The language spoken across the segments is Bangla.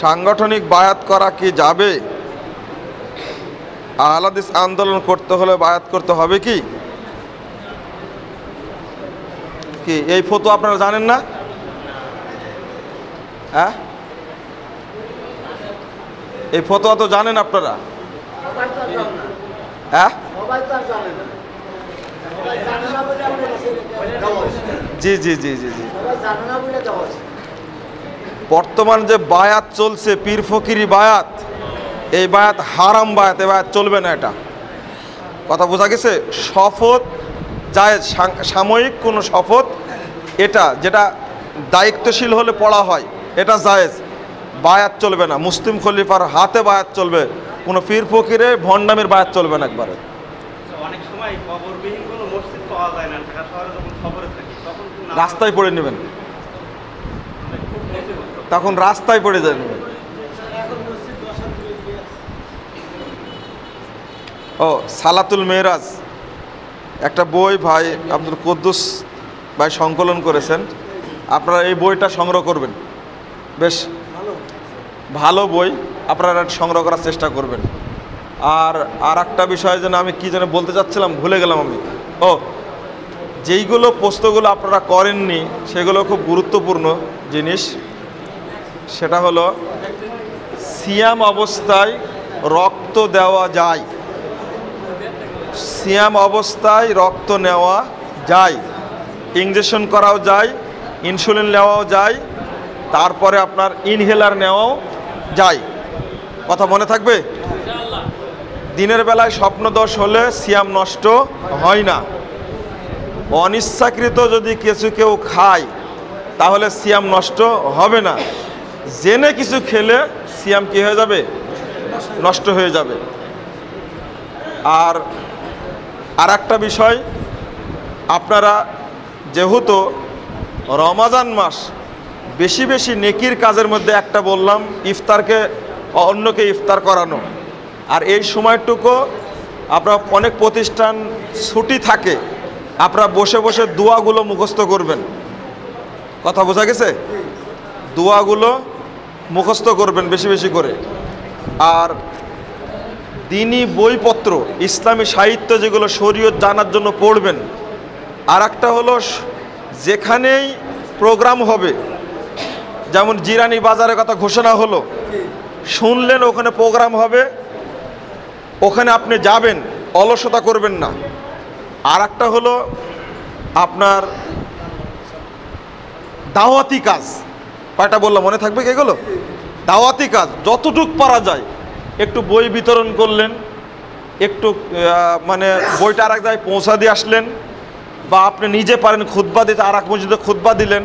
সাংগঠনিক বায়াত করা কি যাবে? আহলাদিস আন্দোলন করতে হলে বায়াত করতে হবে কি? কি, এই ফটো আপনারা জানেন না? হ্যাঁ? এই ফতোয়া তো জানেন আপনারা? হ্যাঁ? জি জি জি জি জি। বর্তমান যে বায়াত চলছে পীর ফকিরি বায়াত এই বায়াত হারাম বায়াত এই বায়াত চলবে না এটা। কথা বোঝা গেছে? শপথ যায় সাময়িক কোনো শপথ এটা যেটা দায়িত্বশীল হলে পড়া হয় এটা জায়েজ। বায়াত চলবে না। মুসলিম খলিফার হাতে বায়াত চলবে কোনো পীর ফকিরে ভণ্ডামের বায়াত চলবে না একবারে। রাস্তায় পড়ে কবরবিহীন তখন রাস্তায় পড়ে যায় ও, সালাতুল মেরাজ একটা বই ভাই আব্দুল কুদ্দুস ভাই সংকলন করেছেন। আপনারা এই বইটা সংগ্রহ করবেন। বেশ, ভালো বই। আপনারা সংগ্রহ করার চেষ্টা করবেন। আর আর একটা বিষয় যেন আমি কী যেন বলতে চাচ্ছিলাম, ভুলে গেলাম আমি। ও, যেইগুলো প্রশ্নগুলো আপনারা করেননি, সেগুলো খুব গুরুত্বপূর্ণ জিনিস। সেটা হলো, সিয়াম অবস্থায় রক্ত দেওয়া যায়। সিয়াম অবস্থায় রক্ত নেওয়া যায়। ইঞ্জেকশন করাও যায়, ইনসুলিন নেওয়াও যায়, তারপরে আপনার ইনহেলার নেওয়াও যায়। কথা মনে থাকবে? দিনের বেলায় স্বপ্ন স্বপ্নদোষ হলে সিয়াম নষ্ট হয় না। অনিচ্ছাকৃত যদি কিছু কেউ খায়, তাহলে সিয়াম নষ্ট হবে না। জেনে কিছু খেলে সিয়াম কি হয়ে যাবে? নষ্ট হয়ে যাবে। আর আর একটা বিষয়, আপনারা যেহেতু রমাজান মাস, বেশি বেশি নেকির কাজের মধ্যে একটা বললাম, ইফতারকে অন্যকে ইফতার করানো। আর এই সময়টুকু আপনার অনেক প্রতিষ্ঠান ছুটি থাকে, আপনারা বসে বসে দোয়াগুলো মুখস্থ করবেন। কথা বোঝা গেছে? দোয়াগুলো মুখস্থ করবেন বেশি বেশি করে। আর দিনই বইপত্র, ইসলামী সাহিত্য যেগুলো শরীয়ত জানার জন্য পড়বেন আর একটা হলো যেখানেই প্রোগ্রাম হবে, যেমন জিরানি বাজারের কথা ঘোষণা হলো, শুনলেন ওখানে প্রোগ্রাম হবে, ওখানে আপনি যাবেন, অলসতা করবেন না। আর একটা হলো আপনার দাওয়াতি কাজ কয়টা বললাম মনে থাকবে কি এগুলো? দাওয়াতি কাজ, যতটুক পারা যায়। একটু বই বিতরণ করলেন, একটু মানে বইটা আর এক জায়গায় পৌঁছা দিয়ে আসলেন, বা আপনি নিজে পারেন খুতবা দিতে আর এক মসজিদে খুতবা দিলেন।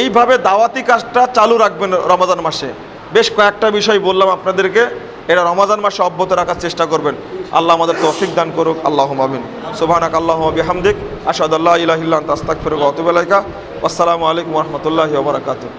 এইভাবে দাওয়াতি কাজটা চালু রাখবেন রমাজান মাসে। বেশ কয়েকটা বিষয় বললাম আপনাদেরকে, এটা রমাজান মাসে অব্যাহত রাখার চেষ্টা করবেন। আল্লাহ আমাদের তৌফিক দান করুক আল্লাহ আমিন। সুবহানাক আল্লাহ বিহামদিক আসাদ আল্লাহ ইলাহিল্লাহ তাস্তাক ফিরুক অতুবেলাইকা আসসালামু আলাইকুম রহমতুল্লাহি ওবরাকাতুহ